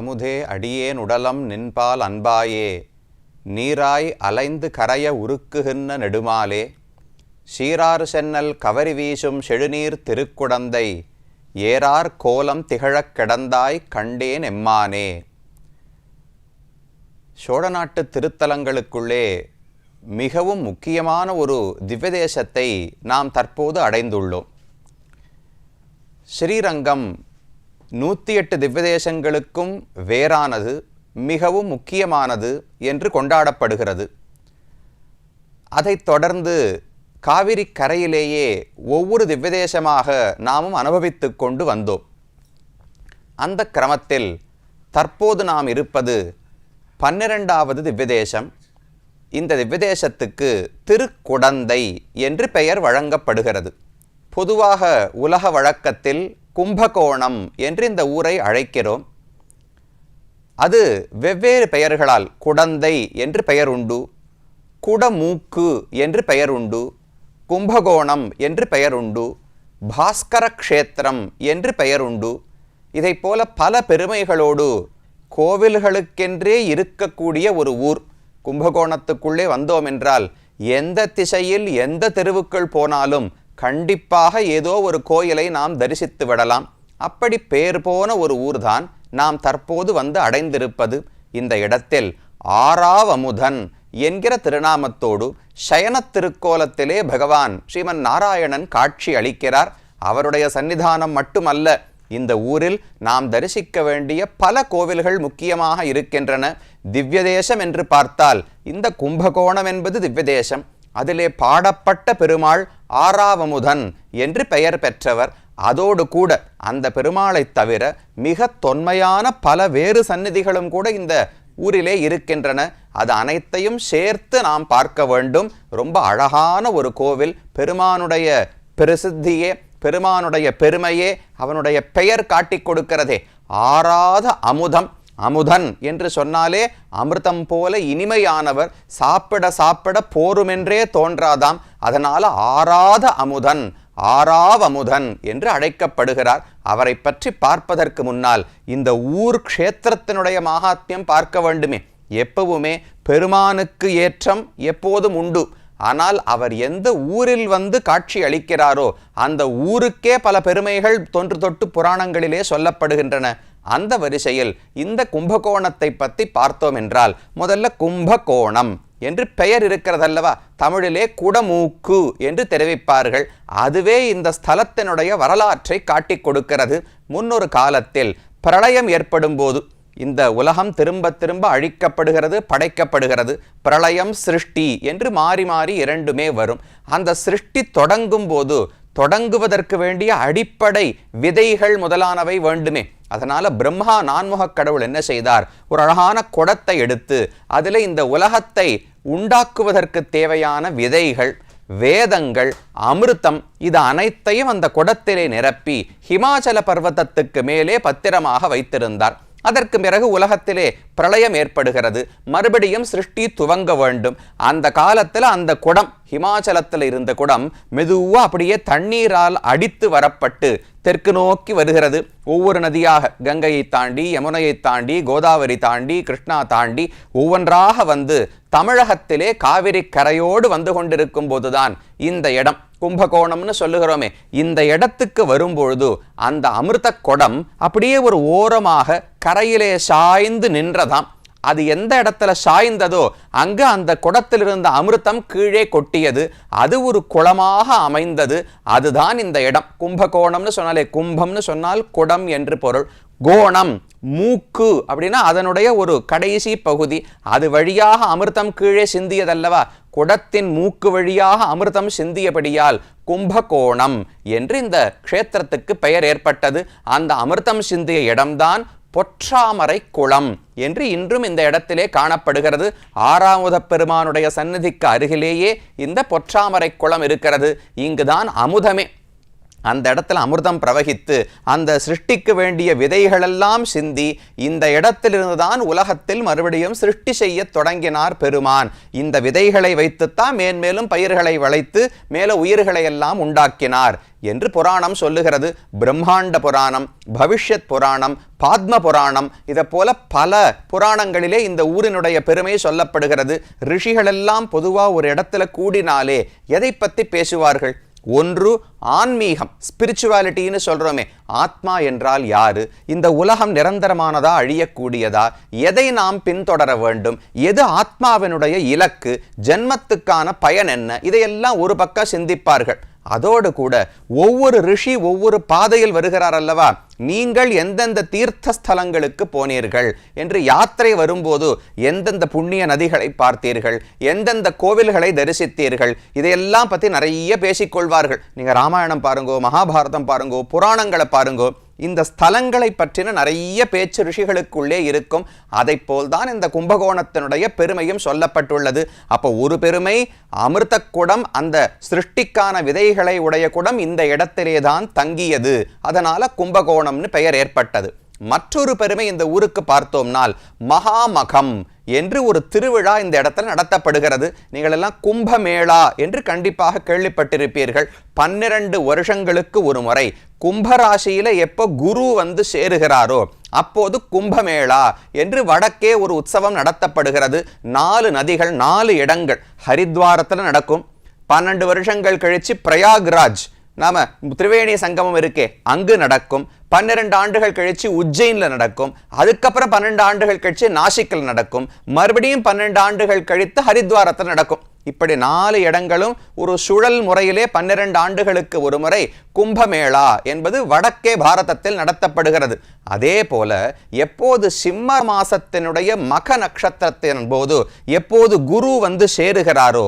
அமுதே அடியேன் உடலம் நின்பால் அன்பாயே. நீராய் அலைந்து கரைய உருக்குகின்ற நெடுமாலே. சீராறு சென்னல் கவரி வீசும் செழுநீர் திருக்குடந்தை. ஏறார் கோலம் திகழக் கிடந்தாய் கண்டேன் எம்மானே. சோழநாட்டு திருத்தலங்களுக்குள்ளே மிகவும் முக்கியமான ஒரு திவ்யதேசத்தை நாம் தற்போது அடைந்துள்ளோம். ஸ்ரீரங்கம் நூற்றி எட்டு திவ்யதேசங்களுக்கும் வேறானது மிகவும் முக்கியமானது என்று கொண்டாடப்படுகிறது. அதைத் தொடர்ந்து காவிரி கரையிலேயே ஒவ்வொரு திவ்யதேசமாக நாமும் அனுபவித்து கொண்டு வந்தோம். அந்த கிரமத்தில் தற்போது நாம் இருப்பது பன்னிரெண்டாவது திவ்யதேசம். இந்த திவ்யதேசத்துக்கு திருக்குடந்தை என்று பெயர் வழங்கப்படுகிறது. பொதுவாக உலக வழக்கத்தில் கும்பகோணம் என்று இந்த ஊரை அழைக்கிறோம். அது வெவ்வேறு பெயர்களால் குடந்தை என்று பெயர் உண்டு குடமூக்கு என்று பெயர் உண்டு கும்பகோணம் என்று பெயர் உண்டு பாஸ்கர க்ஷேத்திரம் என்று பெயர் உண்டு. இதைப்போல பல பெருமைகளோடு கோவில்களுக்கென்றே இருக்கக்கூடிய ஒரு ஊர். கும்பகோணத்துக்குள்ளே வந்தோம் என்றால் எந்த திசையில் எந்த தெருவுக்குள் போனாலும் கண்டிப்பாக ஏதோ ஒரு கோயிலை நாம் தரிசித்து விடலாம். அப்படி பேர் போன ஒரு ஊர்தான் நாம் தற்போது வந்து அடைந்திருப்பது. இந்த இடத்தில் ஆறாவமுதன் என்கிற திருநாமத்தோடு சயன திருக்கோலத்திலே பகவான் ஸ்ரீமன் நாராயணன் காட்சி அளிக்கிறார். அவருடைய சன்னிதானம் மட்டுமல்ல இந்த ஊரில் நாம் தரிசிக்க வேண்டிய பல கோவில்கள் முக்கியமாக இருக்கின்றன. திவ்யதேசம் என்று பார்த்தால் இந்த கும்பகோணம் என்பது திவ்யதேசம். அதிலே பாடப்பட்ட பெருமாள் ஆறாவமுதன் என்று பெயர் பெற்றவர். அதோடு கூட அந்த பெருமாளை தவிர மிக தொன்மையான பல வேறு சந்நிதிகளும் கூட இந்த ஊரிலே இருக்கின்றன. அது அனைத்தையும் சேர்த்து நாம் பார்க்க வேண்டும். ரொம்ப அழகான ஒரு கோவில். பெருமானுடைய பிரசித்தியே பெருமானுடைய பெருமையே அவனுடைய பெயர் காட்டிக் கொடுக்கிறதே. ஆறாத அமுதம் அமுதன் என்று சொன்னாலே அமிர்தம் போல இனிமையானவர். சாப்பிட சாப்பிட போருமென்றே தோன்றாதாம். அதனால் ஆறாத அமுதன் ஆறாவமுதன் என்று அழைக்கப்படுகிறார். அவரை பற்றி பார்ப்பதற்கு முன்னால் இந்த ஊர் க்ஷேத்திரத்தினுடைய மகாத்மியம் பார்க்க வேண்டுமே. எப்பவுமே பெருமானுக்கு ஏற்றம் எப்போதும் உண்டு. ஆனால் அவர் எந்த ஊரில் வந்து காட்சி அளிக்கிறாரோ அந்த ஊருக்கே பல பெருமைகள் தொன்று தொட்டு புராணங்களிலே சொல்லப்படுகின்றன. அந்த வரிசையில் இந்த கும்பகோணத்தை பற்றி பார்த்தோம் என்றால் முதல்ல கும்பகோணம். என்று பெயர் இருக்கிறதல்லவா? தமிழிலே குடமூக்கு என்று தெரிவிப்பார்கள். அதுவே இந்த ஸ்தலத்தினுடைய வரலாற்றை காட்டிக் கொடுக்கிறது. முன்னொரு காலத்தில் பிரளயம் ஏற்படும் போது இந்த உலகம் திரும்ப திரும்ப அழிக்கப்படுகிறது படைக்கப்படுகிறது. பிரளயம் சிருஷ்டி என்று மாறி மாறி இரண்டுமே வரும். அந்த சிருஷ்டி தொடங்கும் போது தொடங்குவதற்கு வேண்டிய அடிப்படை விதைகள் முதலானவை வேண்டுமே. அதனால் பிரம்மா நான்முகக் கடவுள் என்ன செய்தார்? ஒரு அழகான குடத்தை எடுத்து அதில் இந்த உலகத்தை உண்டாக்குவதற்கு தேவையான விதைகள் வேதங்கள் அமிர்தம் இது அனைத்தையும் அந்த குடத்திலே நிரப்பி ஹிமாச்சல பர்வதத்துக்கு மேலே பத்திரமாக வைத்திருந்தார். அதற்கு பிறகு உலகத்திலே பிரளயம் ஏற்படுகிறது. மறுபடியும் சிருஷ்டி துவங்க வேண்டும். அந்த காலத்தில் அந்த குடம் ஹிமாச்சலத்தில் இருந்த குடம் மெதுவாக அப்படியே தண்ணீரால் அடித்து வரப்பட்டு தெற்கு நோக்கி வருகிறது. ஒவ்வொரு நதியாக கங்கையை தாண்டி யமுனையை தாண்டி கோதாவரி தாண்டி கிருஷ்ணா தாண்டி ஒவ்வொன்றாக வந்து தமிழகத்திலே காவிரி கரையோடு வந்து கொண்டிருக்கும் போதுதான் இந்த இடம். கும்பகோணம்னு சொல்லுகிறோமே. இந்த இடத்துக்கு வரும்பொழுது அந்த அமிர்த குடம் அப்படியே ஒரு ஓரமாக கரையிலே சாய்ந்து நின்றதாம். அது எந்த இடத்துல சாய்ந்ததோ அங்கு அந்த குடத்தில் இருந்த அமிர்தம் கீழே கொட்டியது. அது ஒரு குளமாக அமைந்தது. அதுதான் இந்த இடம். கும்பகோணம்னு சொன்னாலே கும்பம்னு சொன்னால் குடம் என்று பொருள். கோணம் மூக்கு அப்படின்னா அதனுடைய ஒரு கடைசி பகுதி. அது வழியாக அமிர்தம் கீழே சிந்தியதல்லவா? குடத்தின் மூக்கு வழியாக அமிர்தம் சிந்தியபடியால் கும்பகோணம் என்று இந்த க்ஷேத்திரத்துக்கு பெயர் ஏற்பட்டது. அந்த அமிர்தம் சிந்திய இடம்தான் பொற்றாமரை குளம் என்று இன்றும் இந்த இடத்திலே காணப்படுகிறது. ஆறாமுத பெருமானுடைய சந்நிதிக்கு அருகிலேயே இந்த பொற்றாமரை குளம் இருக்கிறது. இங்குதான் அமுதமே. அந்த இடத்துல அமிர்தம் பிரவகித்து அந்த சிருஷ்டிக்கு வேண்டிய விதைகளெல்லாம் சிந்தி இந்த இடத்திலிருந்துதான் உலகத்தில் மறுபடியும் சிருஷ்டி செய்ய தொடங்கினார் பெருமான். இந்த விதைகளை வைத்துத்தான் மேன்மேலும் பயிர்களை வளைத்து மேல உயிர்களை எல்லாம் உண்டாக்கினார் என்று புராணம் சொல்லுகிறது. பிரம்மாண்ட புராணம் பவிஷ்யத் புராணம் பாத்ம புராணம் இதை போல பல புராணங்களிலே இந்த ஊரினுடைய பெருமை சொல்லப்படுகிறது. ரிஷிகளெல்லாம் பொதுவாக ஒரு இடத்துல கூடினாலே எதை பற்றி பேசுவார்கள்? ஒன்று ஆன்மீகம் ஸ்பிரிச்சுவாலிட்டின்னு சொல்கிறோமே ஆத்மா என்றால் யாரு? இந்த உலகம் நிரந்தரமானதா அழியக்கூடியதா? எதை நாம் பின்தொடர வேண்டும்? எது ஆத்மாவினுடைய இலக்கு? ஜென்மத்துக்கான பயன் என்ன? இதையெல்லாம் ஒரு பக்கம் சிந்திப்பார்கள். அதோடு கூட ஒவ்வொரு ரிஷி ஒவ்வொரு பாதையில் வருகிறார் அல்லவா? நீங்கள் எந்தெந்த தீர்த்த ஸ்தலங்களுக்கு போனீர்கள்? என்று யாத்திரை வரும்போது எந்தெந்த புண்ணிய நதிகளை பார்த்தீர்கள்? எந்தெந்த கோவில்களை தரிசித்தீர்கள்? இதையெல்லாம் பற்றி நிறைய பேசிக்கொள்வார்கள். நீங்கள் ராமாயணம் பாருங்கோ மகாபாரதம் பாருங்கோ புராணங்களை பாருங்கோ இந்த ஸ்தலங்களை பற்றின நிறைய பேச்சு ரிஷிகளுக்குள்ளே இருக்கும். அதை போல்தான் இந்த கும்பகோணத்தினுடைய பெருமையும் சொல்லப்பட்டுள்ளது. அப்போ ஒரு பெருமை அமிர்த குடம் அந்த சிருஷ்டிக்கான விதைகளை உடைய குடம் இந்த இடத்திலே தான் தங்கியது. அதனால கும்பகோணம்னு பெயர் ஏற்பட்டது. மற்றொரு பெருமை இந்த ஊருக்கு பார்த்தோம்னால் மகாமகம் என்று ஒரு திருவிழா இந்த இடத்துல நடத்தப்படுகிறது. நீங்கள் எல்லாம் கும்பமேளா என்று கண்டிப்பாக கேள்விப்பட்டிருப்பீர்கள். பன்னிரண்டு வருஷங்களுக்கு ஒரு முறை கும்பராசியில் எப்போ குரு வந்து சேருகிறாரோ அப்போது கும்பமேளா என்று வடக்கே ஒரு உற்சவம் நடத்தப்படுகிறது. நாலு நதிகள் நாலு இடங்கள் ஹரித்வாரத்தில் நடக்கும். பன்னெண்டு வருஷங்கள் கழிச்சு பிரயாக்ராஜ் நாம திரிவேணி சங்கமம் இருக்கே அங்கு நடக்கும். பன்னிரண்டு ஆண்டுகள் கழிச்சு உஜ்ஜைனில் நடக்கும். அதுக்கப்புறம் பன்னெண்டு ஆண்டுகள் கழிச்சு நாசிக்கில் நடக்கும். மறுபடியும் பன்னெண்டு ஆண்டுகள் கழித்து ஹரித்வாரத்தில் நடக்கும். இப்படி நாலு இடங்களும் ஒரு சுழல் முறையிலே பன்னிரண்டு ஆண்டுகளுக்கு ஒரு முறை கும்பமேளா என்பது வடக்கே பாரதத்தில் நடத்தப்படுகிறது. அதே போல எப்போது சிம்ம மாசத்தினுடைய மக நட்சத்திரத்தின் போது எப்போது குரு வந்து சேருகிறாரோ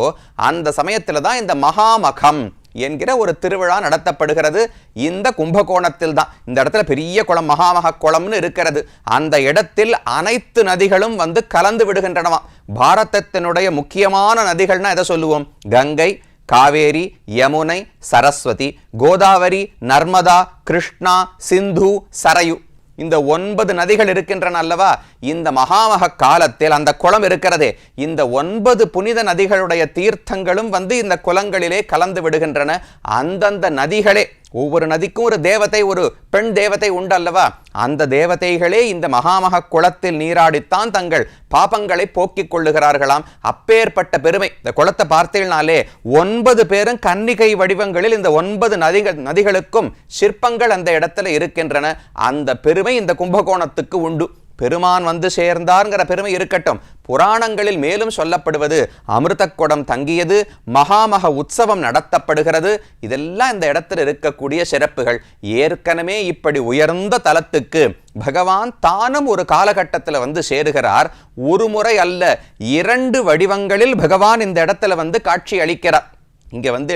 அந்த சமயத்தில் தான் இந்த மகாமகம் என்கிற ஒரு திருவிழா நடத்தப்படுகிறது. இந்த கும்பகோணத்தில் தான். இந்த இடத்துல பெரிய குளம் மகாமக குளம்னு இருக்கிறது. அந்த இடத்தில் அனைத்து நதிகளும் வந்து கலந்து விடுகின்றனவா. பாரதத்தினுடைய முக்கியமான நதிகள்னா எதை சொல்லுவோம்? கங்கை காவேரி யமுனை சரஸ்வதி கோதாவரி நர்மதா கிருஷ்ணா சிந்து சரயு. இந்த ஒன்பது நதிகள் இருக்கின்றன அல்லவா? இந்த மகாமக காலத்தில் அந்த குளம் இருக்கிறதே. இந்த ஒன்பது புனித நதிகளுடைய தீர்த்தங்களும் வந்து இந்த குளங்களிலே கலந்து விடுகின்றன. அந்தந்த நதிகளே ஒவ்வொரு நதிக்கும் ஒரு தேவதை ஒரு பெண் தேவதை உண்டு அல்லவா அந்த தேவதைகளே இந்த மகாமக குளத்தில் நீராடித்தான் தங்கள் பாபங்களை போக்கிக் கொள்ளுகிறார்களாம். அப்பேற்பட்ட பெருமை. இந்த குளத்தை பார்த்தீங்கனாலே ஒன்பது பேரும் கன்னிகை வடிவங்களில் இந்த ஒன்பது நதிகள் நதிகளுக்கும் சிற்பங்கள் அந்த இடத்துல இருக்கின்றன. அந்த பெருமை இந்த கும்பகோணத்துக்கு உண்டு. பெருமான் வந்து சேர்ந்தார்ங்கிற பெருமை இருக்கட்டும். புராணங்களில் மேலும் சொல்லப்படுவது அமிர்த குடம் தங்கியது மகாமக உற்சவம் நடத்தப்படுகிறது. இதெல்லாம் இந்த இடத்துல இருக்கக்கூடிய சிறப்புகள். ஏற்கனவே இப்படி உயர்ந்த தலத்துக்கு பகவான் தானும் ஒரு காலகட்டத்தில் வந்து சேருகிறார். ஒரு முறை அல்ல இரண்டு வடிவங்களில் பகவான் இந்த இடத்துல வந்து காட்சி அளிக்கிறார். இங்க வந்து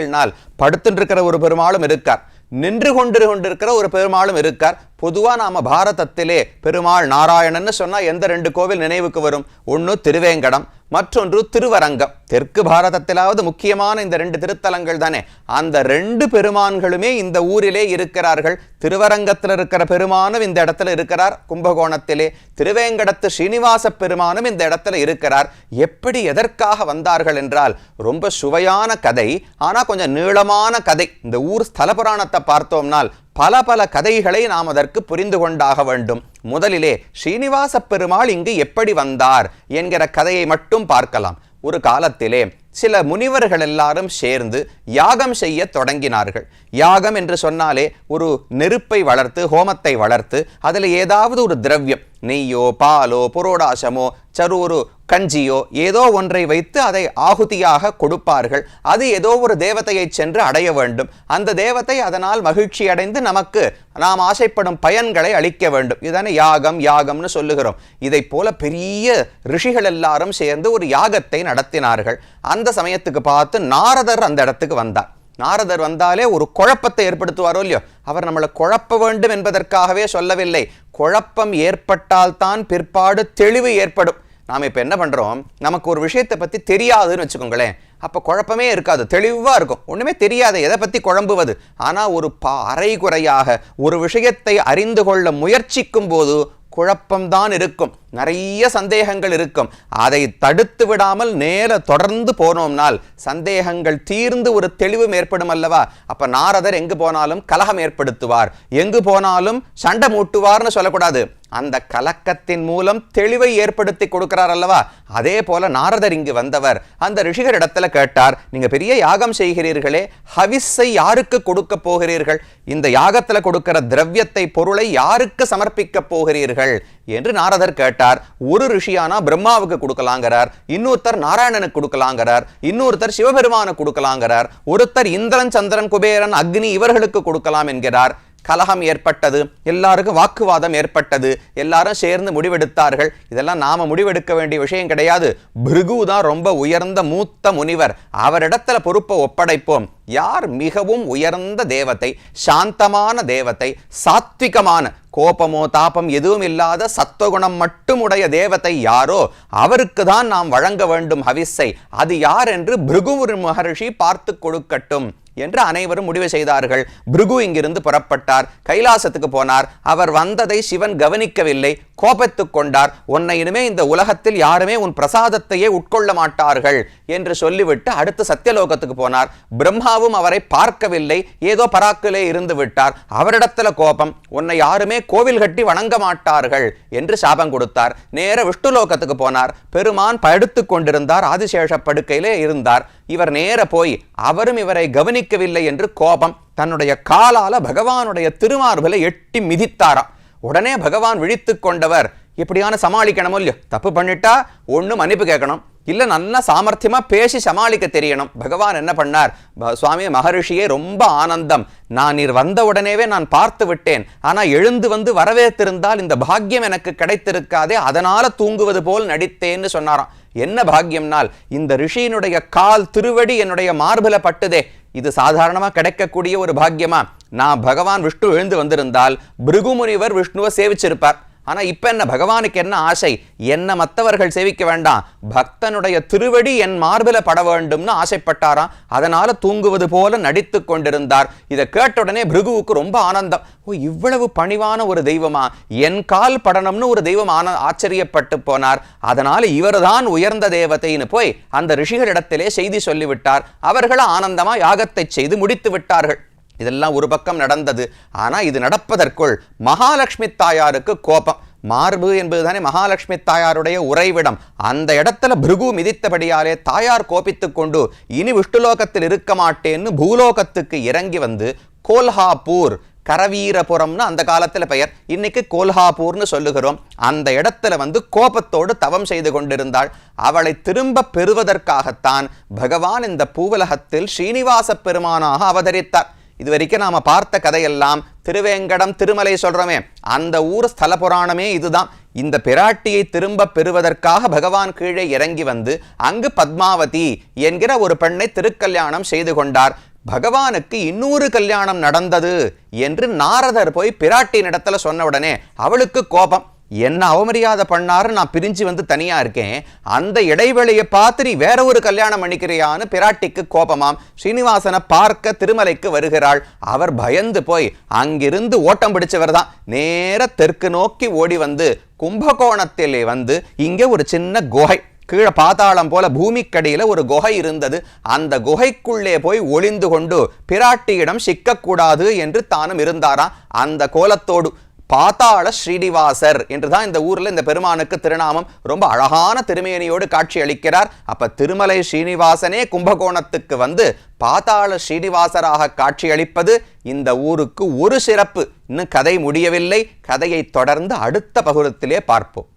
படுத்துட்டு இருக்கிற ஒரு பெருமாளும் இருக்கார். நின்று கொண்டு கொண்டிருக்கிற ஒரு பெருமாளும் இருக்கார். பொதுவாக நாம் பாரதத்திலே பெருமாள் நாராயணன்னு சொன்னால் எந்த ரெண்டு கோவில் நினைவுக்கு வரும்? ஒன்று திருவேங்கடம் மற்றொன்று திருவரங்கம். தெற்கு பாரதத்திலாவது முக்கியமான இந்த ரெண்டு திருத்தலங்கள் தானே. அந்த ரெண்டு பெருமான்களுமே இந்த ஊரிலே இருக்கிறார்கள். திருவரங்கத்தில் இருக்கிற பெருமானும் இந்த இடத்துல இருக்கிறார். கும்பகோணத்திலே திருவேங்கடத்து ஸ்ரீனிவாச பெருமானும் இந்த இடத்துல இருக்கிறார். எப்படி எதற்காக வந்தார்கள் என்றால் ரொம்ப சுவையான கதை ஆனால் கொஞ்சம் நீளமான கதை. இந்த ஊர் ஸ்தல புராணத்தை பார்த்தோம்னால் பல பல கதைகளை நாம் அதற்கு புரிந்து கொண்டாக வேண்டும். முதலிலே ஸ்ரீனிவாச பெருமாள் இங்கு எப்படி வந்தார் என்கிற கதையை மட்டும் பார்க்கலாம். ஒரு காலத்திலே சில முனிவர்கள் எல்லாரும் சேர்ந்து யாகம் செய்ய தொடங்கினார்கள். யாகம் என்று சொன்னாலே ஒரு நெருப்பை வளர்த்து ஹோமத்தை வளர்த்து அதில் ஏதாவது ஒரு திரவியம் நெய்யோ பாலோ புரோடாசமோ சரூரு கஞ்சியோ ஏதோ ஒன்றை வைத்து அதை ஆகுதியாக கொடுப்பார்கள். அது ஏதோ ஒரு தேவதையை சென்று அடைய வேண்டும். அந்த தேவதை அதனால் மகிழ்ச்சி அடைந்து நமக்கு நாம் ஆசைப்படும் பயன்களை அளிக்க வேண்டும். இதுதானே யாகம் யாகம்னு சொல்லுகிறோம். இதை போல பெரிய ரிஷிகள் எல்லாரும் சேர்ந்து ஒரு யாகத்தை நடத்தினார்கள். அந்த சமயத்துக்கு பார்த்து நாரதர் அந்த இடத்துக்கு வந்தார். நாரதர் வந்தாலே ஒரு குழப்பத்தை ஏற்படுத்துவாரோ இல்லையோ? அவர் நம்மளை குழப்ப வேண்டும் என்பதற்காகவே சொல்லவில்லை. குழப்பம் ஏற்பட்டால்தான் பிற்பாடு தெளிவு ஏற்படும். நாம் இப்போ என்ன பண்ணுறோம் நமக்கு ஒரு விஷயத்தை பற்றி தெரியாதுன்னு வச்சுக்கோங்களேன். அப்போ குழப்பமே இருக்காது. தெளிவாக இருக்கும். ஒன்றுமே தெரியாது. எதை பற்றி குழம்புவது? ஆனால் ஒரு பா அரைகுறையாக ஒரு விஷயத்தை அறிந்து கொள்ள முயற்சிக்கும் போது குழப்பம்தான் இருக்கும். நிறைய சந்தேகங்கள் இருக்கும். அதை தடுத்து விடாமல் நேர தொடர்ந்து போனோம்னால் சந்தேகங்கள் தீர்ந்து ஒரு தெளிவும் ஏற்படும் அல்லவா? அப்ப நாரதர் எங்கு போனாலும் கலகம் ஏற்படுத்துவார். எங்கு போனாலும் சண்டை மூட்டுவார்னு சொல்லக்கூடாது. அந்த கலக்கத்தின் மூலம் தெளிவை ஏற்படுத்தி கொடுக்கிறார் அல்லவா? அதே போல நாரதர் இங்கு வந்தவர். அந்த ரிஷிகர் இடத்துல கேட்டார் நீங்க பெரிய யாகம் செய்கிறீர்களே ஹவிஸை யாருக்கு கொடுக்க போகிறீர்கள்? இந்த யாகத்துல கொடுக்கிற திரவியத்தை பொருளை யாருக்கு சமர்ப்பிக்க போகிறீர்கள்? என்று நாரதர் கேட்டார். ஒரு ரிஷியானா பிரம்மாவுக்கு கொடுக்கலாங்கிறார். இன்னொருத்தர் நாராயணனுக்கு கொடுக்கலாங்கிறார். இன்னொருத்தர் சிவபெருமானுக்கு கொடுக்கலாங்கிறார். ஒருத்தர் இந்திரன் சந்திரன் குபேரன் அக்னி இவர்களுக்கு கொடுக்கலாம் என்கிறார். கலகம் ஏற்பட்டது. எல்லாருக்கும் வாக்குவாதம் ஏற்பட்டது. எல்லாரும் சேர்ந்து முடிவெடுத்தார்கள். இதெல்லாம் நாம முடிவெடுக்க வேண்டிய விஷயம் கிடையாது. பிருகு தான் ரொம்ப உயர்ந்த மூத்த முனிவர். அவரிடத்துல பொறுப்பை ஒப்படைப்போம். யார் மிகவும் உயர்ந்த தேவத்தை சாந்தமான தேவத்தை சாத்விகமான கோபமோ தாபம் எதுவும் இல்லாத சத்துவகுணம் மட்டும் உடைய தேவத்தை யாரோ அவருக்கு தான் நாம் வழங்க வேண்டும் ஹவிஸை அது யார் என்று பிருகு மகர்ஷி பார்த்து கொடுக்கட்டும் என்று அனைவரும் முடிவு செய்தார்கள். பிருகு இங்கிருந்து புறப்பட்டார். கைலாசத்துக்கு போனார். அவர் வந்ததை சிவன் கவனிக்கவில்லை. கோபத்துக் கொண்டார். உன்னை இனிமே இந்த உலகத்தில் யாருமே உன் பிரசாதத்தையே உட்கொள்ள மாட்டார்கள் என்று சொல்லிவிட்டு அடுத்து சத்தியலோகத்துக்கு போனார். பிரம்மாவும் அவரை பார்க்கவில்லை. ஏதோ பராக்கிலே இருந்து விட்டார். அவரிடத்துல கோபம் உன்னை யாருமே கோவில் கட்டி வணங்க மாட்டார்கள் என்று சாபம் கொடுத்தார். நேர விஷ்ணுலோகத்துக்கு போனார். பெருமான் படுத்து கொண்டிருந்தார். ஆதிசேஷ படுக்கையிலே இருந்தார். இவர் நேர போய் அவரும் இவரை கவனிக்கவில்லை என்று கோபம் தன்னுடைய காலால பகவானுடைய திருமார்பில எட்டி மிதித்தாராம். உடனே பகவான் விழித்து கொண்டவர். இப்படியான சமாளிக்கணுமோ இல்லையோ? தப்பு பண்ணிட்டா ஒன்று மன்னிப்பு கேட்கணும். இல்லை நல்லா சாமர்த்தியமா பேசி சமாளிக்க தெரியணும். பகவான் என்ன பண்ணார்? ப- சுவாமி மகரிஷியே ரொம்ப ஆனந்தம். நான் நீர் வந்த உடனேவே நான் பார்த்து விட்டேன். ஆனால் எழுந்து வந்து வரவேற்றிருந்தால் இந்த பாக்கியம் எனக்கு கிடைத்திருக்காதே அதனால தூங்குவது போல் நடித்தேன்னு சொன்னாராம். என்ன பாக்கியம்னால் இந்த ரிஷியினுடைய கால் திருவடி என்னுடைய மார்பில பட்டுதே. இது சாதாரணமா கிடைக்கக்கூடிய ஒரு பாக்கியமா? நான் பகவான் விஷ்ணு எழுந்து வந்திருந்தால் பிருகுமுனிவர் விஷ்ணுவை சேவிச்சிருப்பார். ஆனா இப்ப என்ன? பகவானுக்கு என்ன ஆசை? என்ன மத்தவர்கள் சேவிக்க வேண்டாம். பக்தனுடைய திருவடி என் மார்பில பட வேண்டும்னு ஆசைப்பட்டாராம். அதனால தூங்குவது போல நடித்து கொண்டிருந்தார். இதை கேட்ட உடனே பிருகுவுக்கு ரொம்ப ஆனந்தம். ஓ இவ்வளவு பணிவான ஒரு தெய்வமா? என் கால் படணும்னு ஒரு தெய்வம் ஆன ஆச்சரியப்பட்டு போனார். அதனால் இவர்தான் உயர்ந்த தேவதைன்னு போய் அந்த ரிஷிகளிடத்திலே செய்தி சொல்லிவிட்டார். அவர்கள் ஆனந்தமா யாகத்தை செய்து முடித்து விட்டார்கள். இதெல்லாம் ஒரு பக்கம் நடந்தது. ஆனால் இது நடப்பதற்குள் மகாலட்சுமி தாயாருக்கு கோபம். மார்பு என்பதுதானே மகாலட்சுமி தாயாருடைய உறைவிடம். அந்த இடத்துல பிருகு மிதித்தபடியாலே தாயார் கோபித்து கொண்டு இனி விஷ்ணுலோகத்தில் இருக்க மாட்டேன்னு பூலோகத்துக்கு இறங்கி வந்து கோல்ஹாப்பூர் கரவீரபுரம்னு அந்த காலத்தில் பெயர். இன்னைக்கு கோல்ஹாப்பூர்னு சொல்லுகிறோம். அந்த இடத்துல வந்து கோபத்தோடு தவம் செய்து கொண்டிருந்தாள். அவளை திரும்ப பெறுவதற்காகத்தான் பகவான் இந்த பூவலகத்தில் ஸ்ரீனிவாச பெருமானாக அவதரித்தார். இது வரைக்கும் நாம பார்த்த கதையெல்லாம் திருவேங்கடம் திருமலை சொல்கிறோமே அந்த ஊர் ஸ்தல புராணமே இதுதான். இந்த பிராட்டியை திரும்ப பெறுவதற்காக பகவான் கீழே இறங்கி வந்து அங்கு பத்மாவதி என்கிற ஒரு பெண்ணை திருக்கல்யாணம் செய்து கொண்டார். பகவானுக்கு இன்னொரு கல்யாணம் நடந்தது என்று நாரதர் போய் பிராட்டியின் இடத்துல சொன்ன உடனே அவளுக்கு கோபம். என்ன அவமரியாதை பண்ணாரு? நான் பிரிஞ்சு வந்து தனியா இருக்கேன். அந்த இடைவெளியை பார்த்து நீ வேற ஒரு கல்யாணம் பண்ணிக்கிறியான்னு பிராட்டிக்கு கோபமாம். ஸ்ரீனிவாசனை பார்க்க திருமலைக்கு வருகிறாள். அவர் பயந்து போய் அங்கிருந்து ஓட்டம் பிடிச்சவர் தான். நேர தெற்கு நோக்கி ஓடி வந்து கும்பகோணத்திலே வந்து இங்கே ஒரு சின்ன குகை. கீழே பாதாளம் போல பூமிக்கடியில் ஒரு குகை இருந்தது. அந்த குகைக்குள்ளே போய் ஒளிந்து கொண்டு பிராட்டியிடம் சிக்கக்கூடாது என்று தானும் இருந்தாராம். அந்த கோலத்தோடு பாத்தாள ஸ்ரீனிவாசர் என்றுதான் இந்த ஊரில் இந்த பெருமானுக்கு திருநாமம். ரொம்ப அழகான திருமேனியோடு காட்சி அளிக்கிறார். அப்ப திருமலை ஸ்ரீனிவாசனே கும்பகோணத்துக்கு வந்து பாத்தாள ஸ்ரீனிவாசராக காட்சி அளிப்பது இந்த ஊருக்கு ஒரு சிறப்பு. இன்னும் கதை முடியவில்லை. கதையை தொடர்ந்து அடுத்த பகுதத்திலே பார்ப்போம்.